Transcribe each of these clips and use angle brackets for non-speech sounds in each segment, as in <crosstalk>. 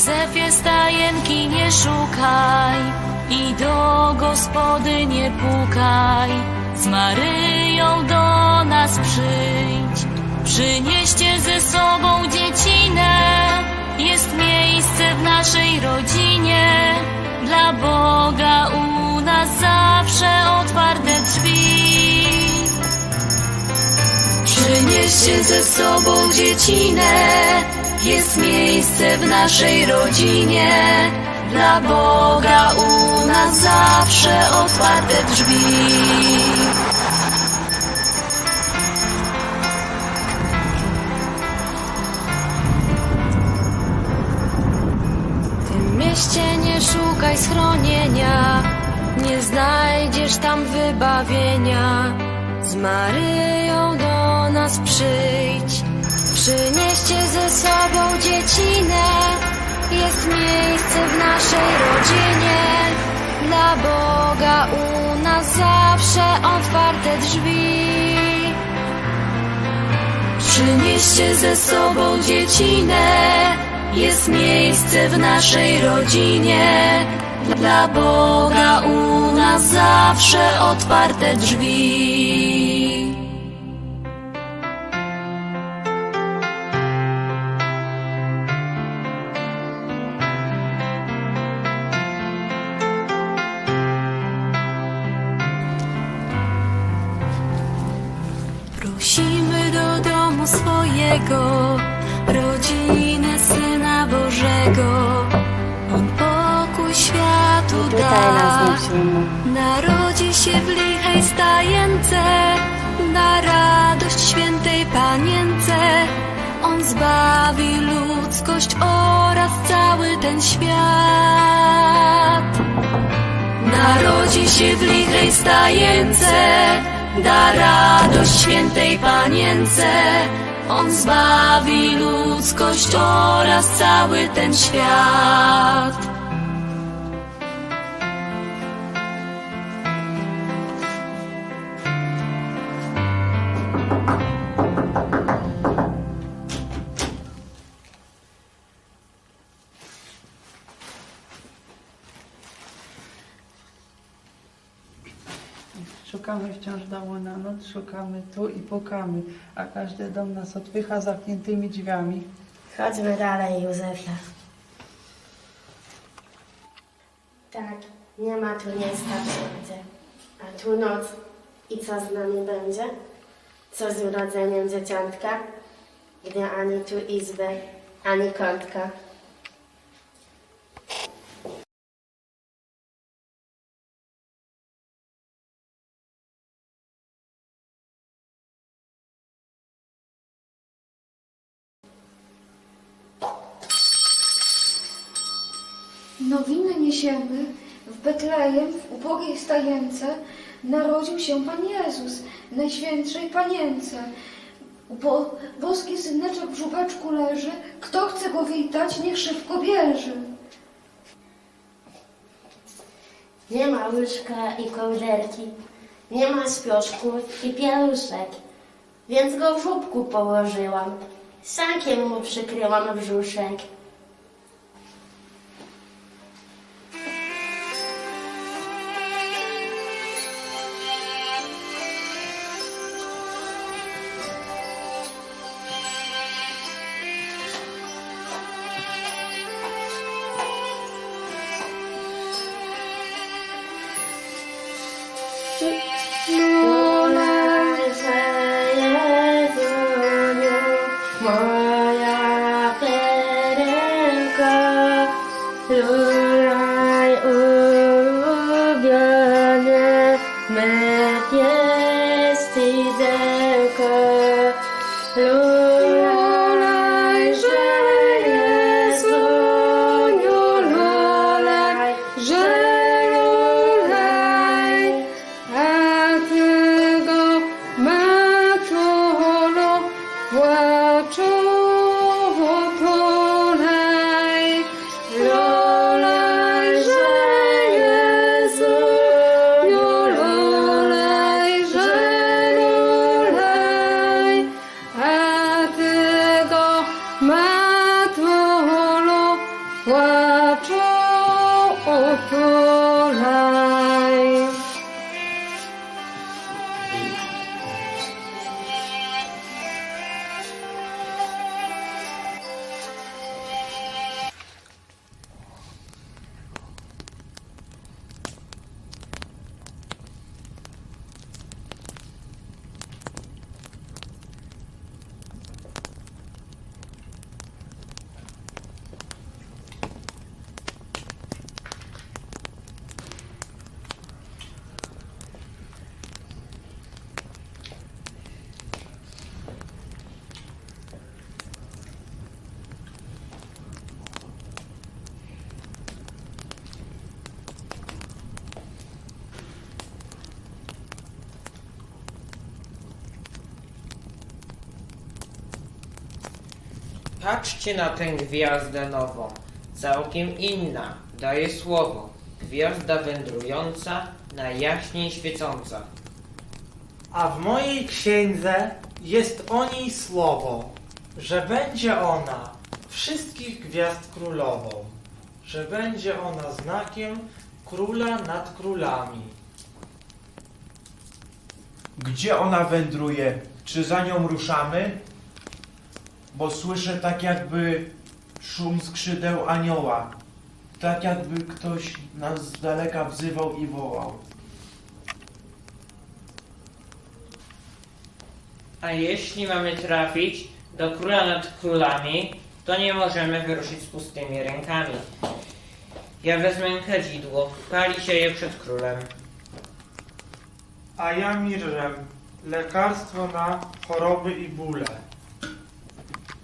Józefie stajenki nie szukaj i do gospody nie pukaj. Z Maryją do nas przyjdź. Przynieście ze sobą dziecinę. Jest miejsce w naszej rodzinie. Dla Boga u nas zawsze otwarte drzwi. Przynieście ze sobą dziecinę, jest miejsce w naszej rodzinie. Dla Boga u nas zawsze otwarte drzwi. W tym mieście nie szukaj schronienia, nie znajdziesz tam wybawienia. Z Maryją do nas przyjdź, sobą dziecinę. Jest miejsce w naszej rodzinie, dla Boga u nas zawsze otwarte drzwi. Przynieście ze sobą dziecinę, jest miejsce w naszej rodzinie. Dla Boga u nas zawsze otwarte drzwi. Ludzkość oraz cały ten świat. Narodzi się w lichej stajence, da radość świętej panience. On zbawi ludzkość oraz cały ten świat. Szukamy wciąż domu na noc, szukamy tu i pukamy, a każdy dom nas odpycha zamkniętymi drzwiami. Chodźmy dalej, Józefie. Tak, nie ma tu miejsca wszędzie. A tu noc. I co z nami będzie? Co z urodzeniem dzieciątka? Gdy ani tu izby, ani kątka. Nowiny niesiemy w Betlejem, w ubogiej stajence, narodził się Pan Jezus, Najświętszej Panience. Bo boski syneczek w żubeczku leży, kto chce go witać, niech szybko bierze. Nie ma łóżka i kołderki, nie ma śpioszków i pieluszek, więc go w żubku położyłam, sankiem mu przykryłam brzuszek. Patrzcie na tę gwiazdę nową, całkiem inna, daje słowo. Gwiazda wędrująca, najjaśniej świecąca. A w mojej księdze jest o niej słowo, że będzie ona wszystkich gwiazd królową, że będzie ona znakiem króla nad królami. Gdzie ona wędruje? Czy za nią ruszamy? Bo słyszę tak jakby szum skrzydeł anioła. Tak jakby ktoś nas z daleka wzywał i wołał. A jeśli mamy trafić do króla nad królami, to nie możemy wyruszyć z pustymi rękami. Ja wezmę kadzidło, pali się je przed królem. A ja mirrem, lekarstwo na choroby i bóle.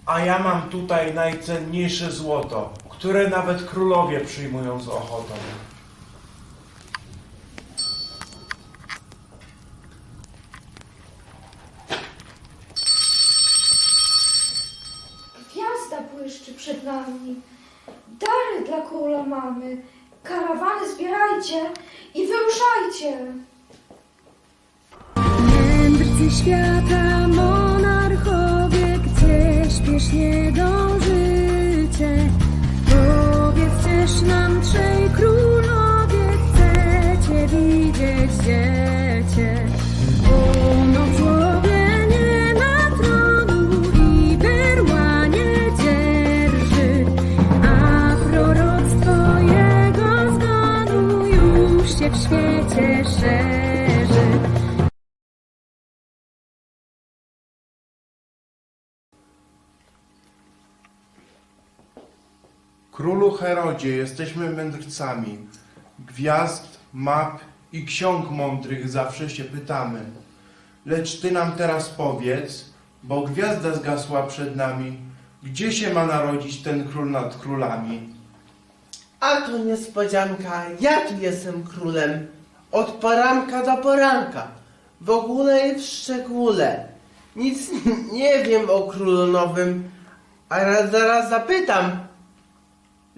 A ja mam tutaj najcenniejsze złoto, które nawet królowie przyjmują z ochotą. Gwiazda błyszczy przed nami. Dary dla króla mamy. Karawany zbierajcie i wyruszajcie. Mędrcy świata, monarchowie, gdzie śpiesznie dążycie? Powiedzcież nam trzej królowie, chcecie widzieć dziecię. Ono człowiek nie Królu Herodzie, jesteśmy mędrcami. Gwiazd, map i ksiąg mądrych zawsze się pytamy. Lecz ty nam teraz powiedz, bo gwiazda zgasła przed nami, gdzie się ma narodzić ten król nad królami? A to niespodzianka, ja tu jestem królem. Od poranka do poranka. W ogóle i w szczególe. Nic <laughs> nie wiem o królu nowym, ale zaraz zapytam.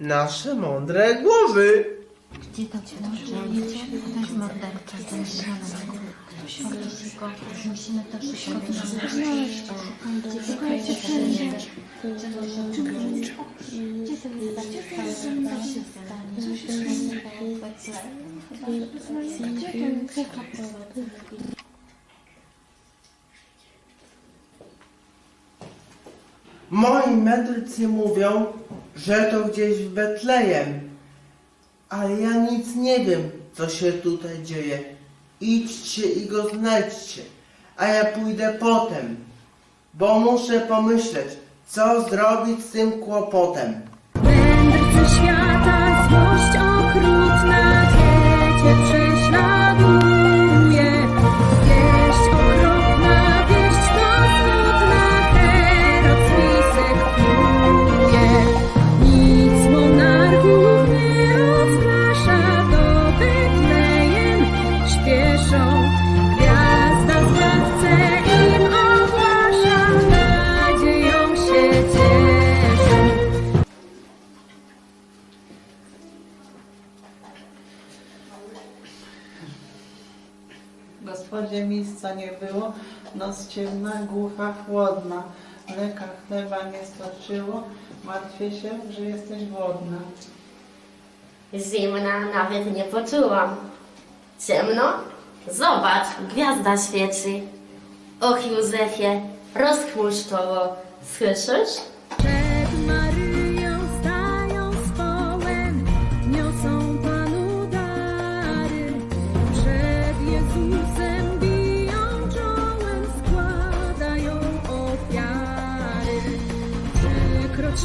Nasze mądre głowy. Gdzie. Powiedz go, musimy to wszystko znaleźć. Szukajcie wszędzie. Gdzie to jest? Moi mędrcy mówią, że to gdzieś w Betlejem. Ale ja nic nie wiem, co się tutaj dzieje. Idźcie i go znajdźcie, a ja pójdę potem, bo muszę pomyśleć, co zrobić z tym kłopotem. Świata, ciemna, głucha, chłodna. Mleka, chleba nie starczyło, martwię się, że jesteś głodna. Zimna nawet nie poczułam. Ciemno? Zobacz, gwiazda świeci. Och, Józefie, rozchmurz czoło. Słyszysz?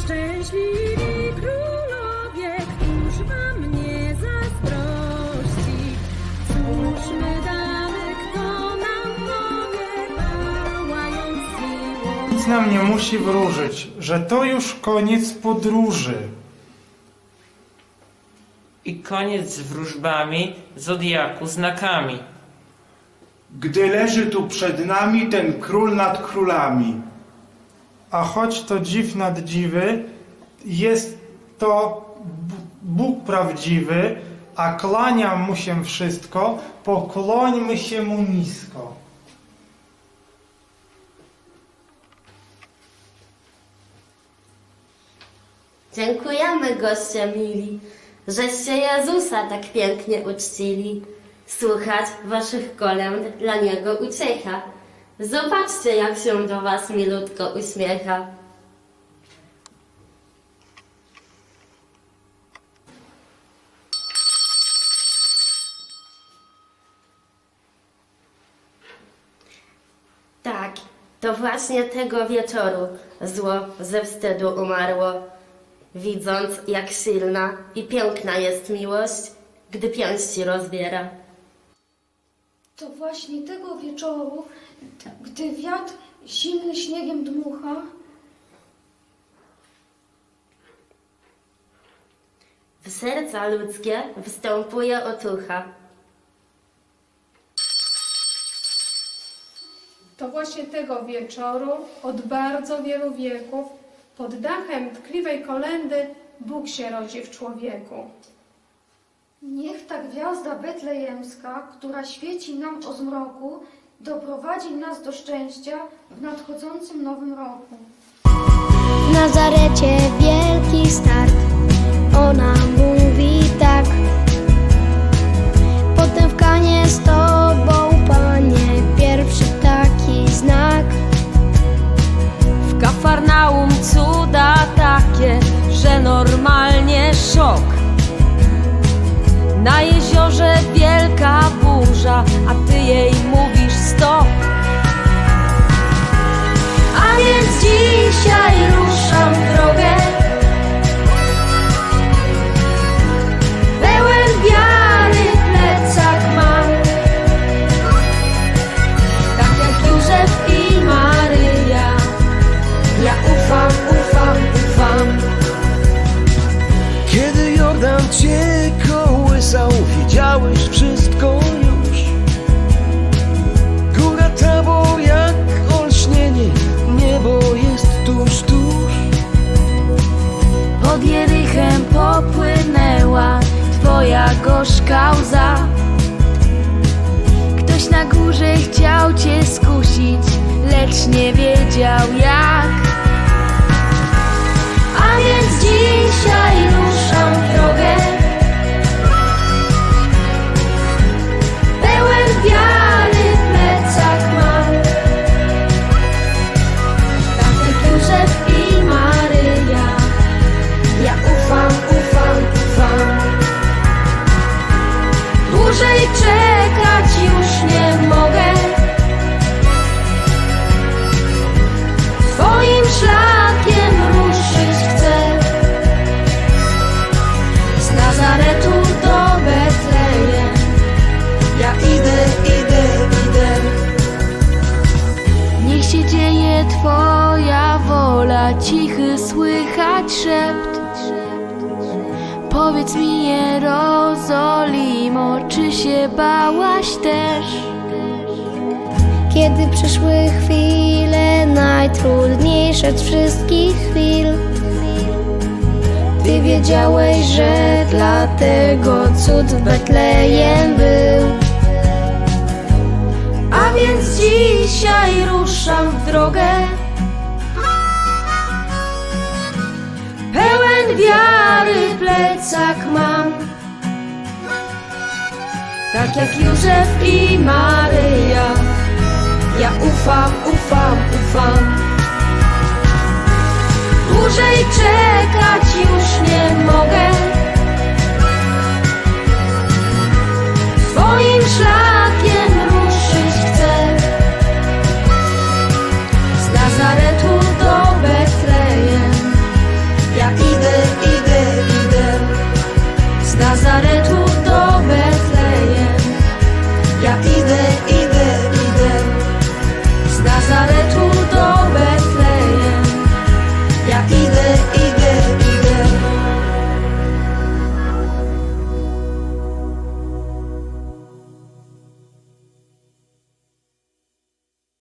Szczęśliwi królowie, któż wam nie zazdrości? Cóż my damy, kto nam powie, pałając miłość. Nic nam nie musi wróżyć, że to już koniec podróży. I koniec z wróżbami, zodiaku, znakami. Gdy leży tu przed nami ten król nad królami. A choć to dziw nad dziwy, jest to Bóg prawdziwy, a kłania mu się wszystko, pokłońmy się mu nisko. Dziękujemy goście mili, żeście Jezusa tak pięknie uczcili. Słuchać waszych kolęd dla Niego uciecha. Zobaczcie, jak się do was milutko uśmiecha. Tak, to właśnie tego wieczoru zło ze wstydu umarło. Widząc, jak silna i piękna jest miłość, gdy pięści rozbiera. To właśnie tego wieczoru, gdy wiatr zimny śniegiem dmucha, W serca ludzkie wstępuje otucha. To właśnie tego wieczoru, od bardzo wielu wieków, pod dachem tkliwej kolendy, Bóg się rodzi w człowieku. Niech ta gwiazda betlejemska, która świeci nam o zmroku, doprowadzi nas do szczęścia w nadchodzącym nowym roku. W Nazarecie wielki start, ona mówi tak. Potem w kanie z tobą, panie, pierwszy taki znak. W Kafarnaum cuda takie, że normalnie szok. Jeziorze wielka burza, a ty jej mówisz nie wiedział jak. Się dzieje Twoja wola, cichy słychać szept. Powiedz mi, Jerozolimo, czy się bałaś też? Kiedy przyszły chwile najtrudniejsze z wszystkich chwil, Ty wiedziałeś, że dlatego cud w Betlejem był. Więc dzisiaj ruszam w drogę. Pełen wiary plecak mam. Tak jak Józef i Maryja. Ja ufam, ufam, ufam. Dłużej czekać już nie mogę. Twoim szlakiem